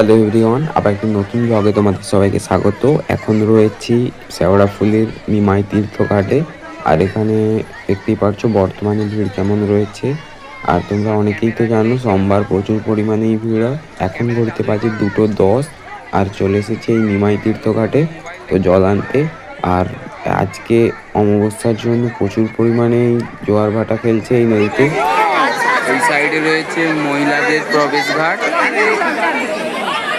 Hello everyone আবার একটি নতুন ব্লগে তোমাদের সবাইকে স্বাগত। এখন রয়েছি শেওড়াফুলির নিমাই তীর্থঘাটে। আর এখানে দেখতেই পারছ বর্তমানে ভিড় কেমন রয়েছে। আর তোমরা অনেকেই তো জানো, সোমবার প্রচুর পরিমাণেই ভিড় হয়। এখন ঘুরতে পারছি দুটো দশ, আর চলে এসেছে এই নিমাই তীর্থঘাটে, তো জল আনতে। আর আজকে অমাবস্যার জন্য প্রচুর পরিমাণে জোয়ার ভাটা খেলছে এই নদীতে। এই সাইডে রয়েছে মহিলাদের প্রবেশঘাট।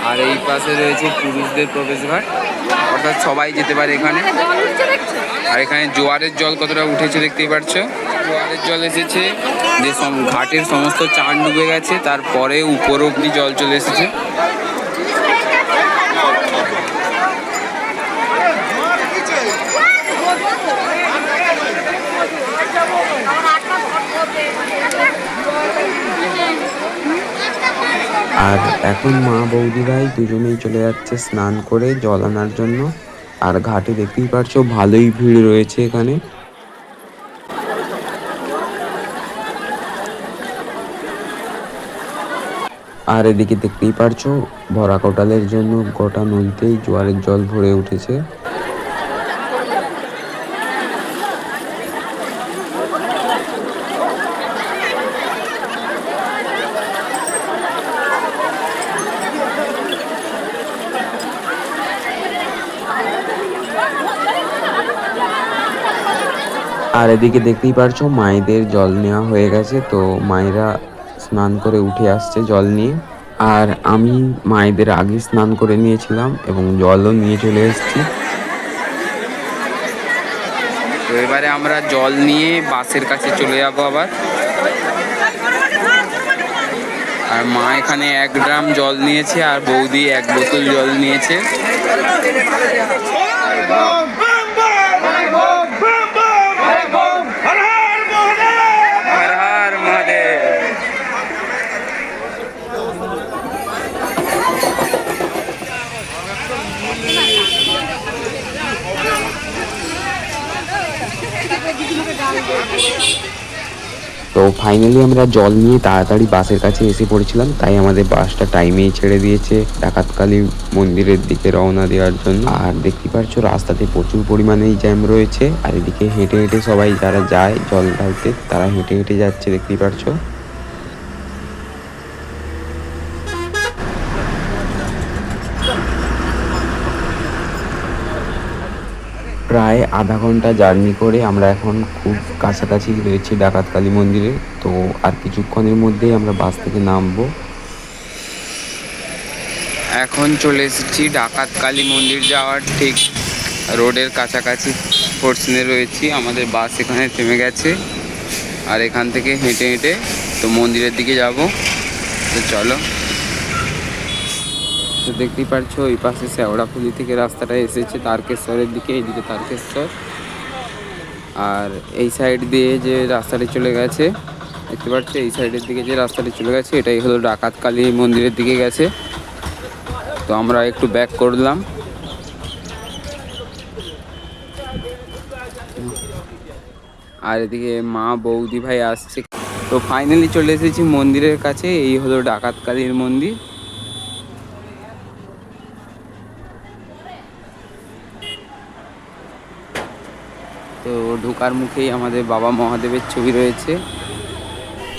আর এই পাশে রয়েছে পুরুষদের প্রবেশঘাট অর্থাৎ সবাই যেতে পারে এখানে। আর এখানে জোয়ারের জল কতটা উঠেছে দেখতেই পাচ্ছ জোয়ারের জল এসেছে। যে ঘাটের সমস্ত চান ডুবে গেছে। তারপরে উপর অব্দি জল চলে এসেছে। আর এখন মা বৌদিরাই দুজনেই চলে যাচ্ছে স্নান করে জল আনার জন্য। আর ঘাটে দেখতেই পারছ ভালোই ভিড় রয়েছে এখানে। আর এদিকে দেখতেই পারছ ভরা কোটালের জন্য গোটা নদীতেই জোয়ারের জল ভরে উঠেছে। আর এদিকে দেখতেই পারছ মায়েদের জল নেওয়া হয়ে গেছে তো মায়েরা স্নান করে উঠে আসছে জল নিয়ে। আর আমি মায়েদের আগে স্নান করে নিয়েছিলাম এবং জলও নিয়ে চলে এসেছি। তো এবারে আমরা জল নিয়ে বাসের কাছে চলে যাব আবার। আর মা এখানে এক ড্রাম জল নিয়েছে আর বৌদি এক বোতল জল নিয়েছে হর হর মহাদেব তো ফাইনালি আমরা জল নিয়ে তাড়াতাড়ি বাসের কাছে এসে পড়েছিলাম। তাই আমাদের বাসটা টাইমেই ছেড়ে দিয়েছে ডাকাতকালী মন্দিরের দিকে রওনা দেওয়ার জন্য। আর দেখতে পাচ্ছ রাস্তাতে প্রচুর পরিমাণেই জ্যাম রয়েছে। আর এদিকে হেঁটে হেঁটে সবাই যারা যায় জল ঢালতে, তারা হেঁটে হেঁটে যাচ্ছে, দেখতেই পাচ্ছ প্রায় আধা ঘণ্টা জার্নি করে আমরা এখন খুব কাছাকাছি রয়েছি ডাকাত কালী মন্দিরে। তো আর কিছুক্ষণের মধ্যেই আমরা বাস থেকে নামবো। এখন চলে এসেছি ডাকাত কালী মন্দির যাওয়ার, ঠিক রোডের কাছাকাছি পোর্শনে রয়েছি। আমাদের বাস এখানে থেমে গেছে। আর এখান থেকে হেঁটে হেঁটে তো মন্দিরের দিকে যাব। তো চলো। তো দেখতেই পাচ্ছ ওই পাশে শেওড়াফুলি থেকে রাস্তাটা এসেছে তারকেশ্বরের দিকে, এইদিকে তারকেশ্বর। আর এই সাইড দিয়ে যে রাস্তাটি চলে গেছে, দেখতে পাচ্ছ, এই সাইডের দিকে যে রাস্তাটি চলে গেছে, এটাই হলো ডাকাত কালী মন্দিরের দিকে গেছে। তো আমরা একটু ব্যাক করলাম। আর এদিকে মা বৌদি ভাই আসছে। তো ফাইনালি চলে এসেছি মন্দিরের কাছে, এই হলো ডাকাত কালীর মন্দির। তো ঢোকার মুখেই আমাদের বাবা মহাদেবের ছবি রয়েছে।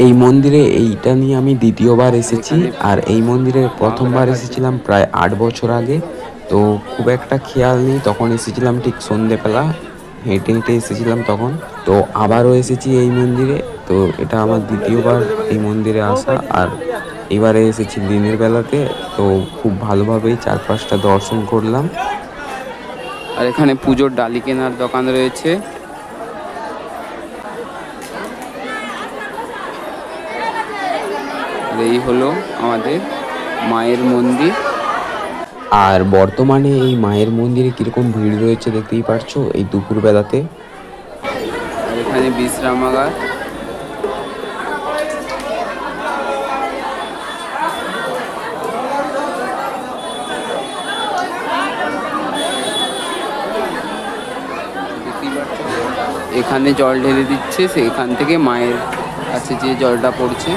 এই মন্দিরে এইটা নিয়ে আমি দ্বিতীয়বার এসেছি আর এই মন্দিরে প্রথমবার এসেছিলাম প্রায় আট বছর আগে। তো খুব একটা খেয়াল নেই তখন এসেছিলাম ঠিক সন্ধেবেলা হেঁটে হেঁটে এসেছিলাম তখন। তো আবারও এসেছি এই মন্দিরে তো এটা আমার দ্বিতীয়বার এই মন্দিরে আসা। আর এবারে এসেছি দিনের বেলাতে তো খুব ভালোভাবেই চারপাশটা দর্শন করলাম। আর এখানে পুজোর ডালি কেনার দোকান রয়েছে। এই হলো আমাদের মায়ের মন্দির। আর বর্তমানে এই মায়ের মন্দিরে কীরকম ভিড় রয়েছে দেখতেই পারছ এই দুপুরবেলাতে? আর এখানে বিশ্রামাগার। এখানে জল ঢেলে দিচ্ছে সেখান থেকে মায়ের কাছে যে জলটা পড়ছে।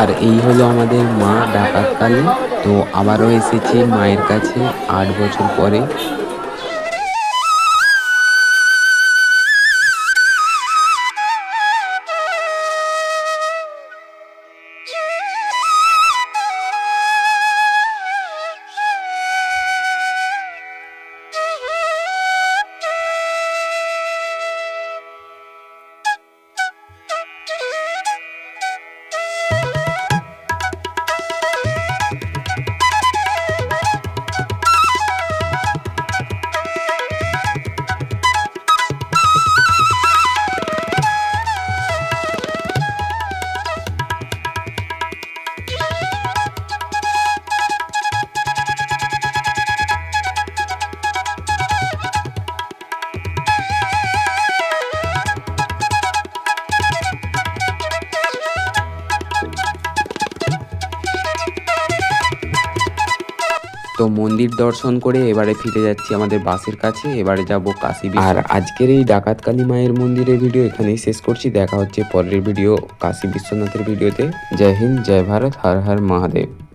আর এই হলো আমাদের মা ডাকাতকালে। তো আবারও এসেছি মায়ের কাছে আট বছর পরে। তো মন্দির দর্শন করে এবারে ফিরে যাচ্ছি আমাদের বাসের কাছে। এবারে যাব কাশী আর আজকের এই ডাকাত কালী মায়ের মন্দিরের ভিডিও এখানেই শেষ করছি। দেখা হচ্ছে পরের ভিডিও, কাশী বিশ্বনাথের ভিডিওতে। জয় হিন্দ, জয় ভারত, হর হর মহাদেব।